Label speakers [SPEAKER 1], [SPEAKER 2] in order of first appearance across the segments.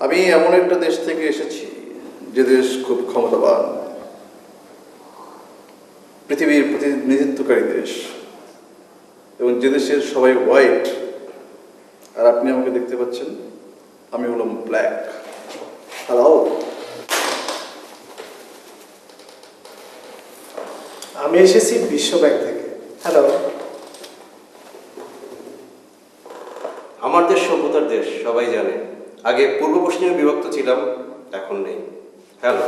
[SPEAKER 1] আমি এমন একটা দেশ থেকে এসেছি যে দেশ খুব ক্ষমতাবান। পৃথিবীর প্রতিনিধিত্বকারী দেশ। এবং যে দেশের সবাই হোয়াইট। আর আপনি আমাকে দেখতে পাচ্ছেন আমি হলাম ব্ল্যাক। হ্যালো
[SPEAKER 2] আমি এসেছি বিশ্ব ব্যাংক থেকে। হ্যালো
[SPEAKER 3] আমার দেশ সভ্যতার দেশ সবাই জানে। আগে পূর্ব পশ্চিমে বিভক্ত ছিলাম এখন নেই। হ্যালো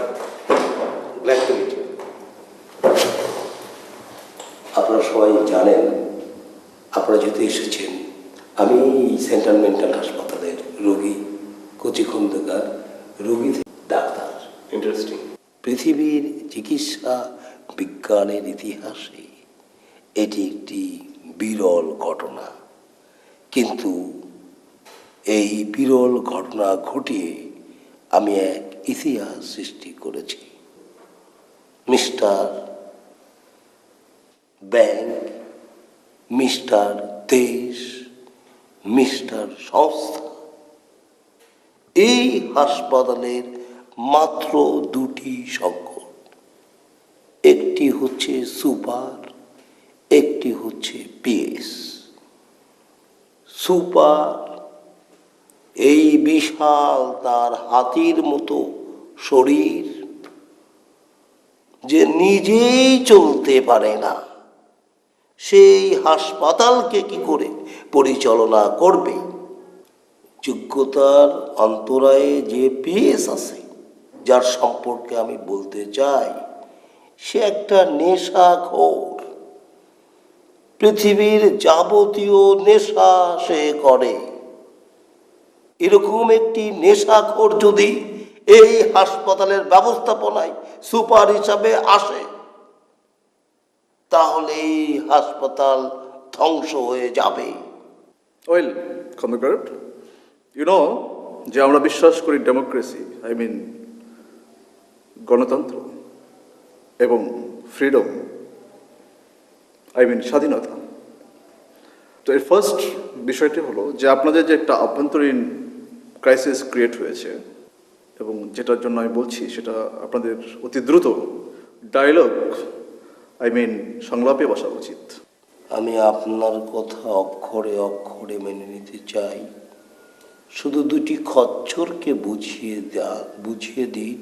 [SPEAKER 3] গ্ল্যাড টু মিট
[SPEAKER 4] আপনারা সবাই জানেন আপনারা যেহেতু এসেছেন আমি সেন্ট্রাল মেন্টাল হাসপাতালের রোগী কচি খন্দকার রোগী ডাক্তার।
[SPEAKER 3] ইন্টারেস্টিং
[SPEAKER 4] পৃথিবীর চিকিৎসা বিজ্ঞানের ইতিহাসে এটি একটি বিরল ঘটনা। কিন্তু এই বিরল ঘটনা ঘটিয়ে আমি এক ইতিহাস সৃষ্টি করেছি। মিস্টার ব্যাংক, মিস্টার দেশ, মিস্টার সংস্থা, এই হাসপাতালের মাত্র দুটি সংকট। একটি হচ্ছে সুপার, একটি হচ্ছে পিএস। সুপার এই বিশাল তার হাতির মতো শরীর যে নিজেই চলতে পারে না, সেই হাসপাতালকে কি করে পরিচালনা করবে? যোগ্যতার অন্তরায়ে যে পিএস আছে, যার সম্পর্কে আমি বলতে চাই, সে একটা নেশাখোর। পৃথিবীর যাবতীয় নেশা সে করে। এরকম একটি নেশাখোর যদি এই হাসপাতালের ব্যবস্থাপনায় সুপার হিসাবে আসে, তাহলে এই হাসপাতাল ধ্বংস হয়ে যাবে।
[SPEAKER 1] ওয়েল খন্দকার ইউ নো যে আমরা বিশ্বাস করি ডেমোক্রেসি আই মিন গণতন্ত্র এবং ফ্রিডম আই মিন স্বাধীনতা। তো এর ফার্স্ট বিষয়টি হলো যে আপনাদের যে একটা আভ্যন্তরীণ ক্রাইসিস ক্রিয়েট হয়েছে এবং যেটার জন্য আমি বলছি সেটা আপনাদের অতি দ্রুত ডায়লগ আই মিন সংলাপে বসা উচিত।
[SPEAKER 4] আমি আপনার কথা অক্ষরে অক্ষরে মেনে নিতে চাই। শুধু দুটি খচ্চরকে বুঝিয়ে দেয়া বুঝিয়ে দিন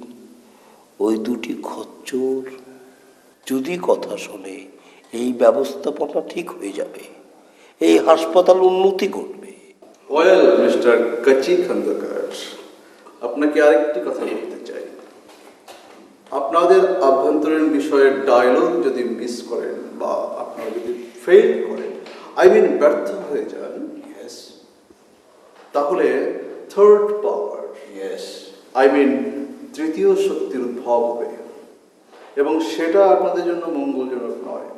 [SPEAKER 4] ওই দুটি খচ্চর যদি কথা শোনে, এই ব্যবস্থাপনা ঠিক হয়ে যাবে। এই হাসপাতাল উন্নতি করবে
[SPEAKER 1] ওয়েল মিস্টার কচি খন্দকার আপনাকে আরেকটি কথা বলতে চাই। আপনাদের আভ্যন্তরীণ বিষয়ের ডায়লগ যদি মিস করেন বা আপনারা যদি ফেল করেন আই মিন ব্যর্থ হয়ে যান
[SPEAKER 3] ইয়েস
[SPEAKER 1] তাহলে third power
[SPEAKER 3] yes
[SPEAKER 1] I mean তৃতীয় শক্তির উদ্ভব হবে। এবং সেটা আপনাদের জন্য মঙ্গলজনক নয়।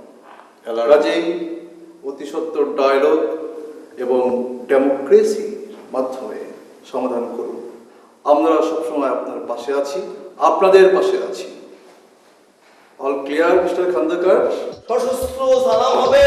[SPEAKER 1] কাজেই অতি সত্তর ডায়লগ এবং ডেমোক্রেসি মাধ্যমে সমাধান করুন। আমরা সবসময় আপনার পাশে আছি, আপনাদের পাশে আছি। অল ক্লিয়ার মিস্টার খান্দাকার
[SPEAKER 4] সশস্ত্র সালাম হবে।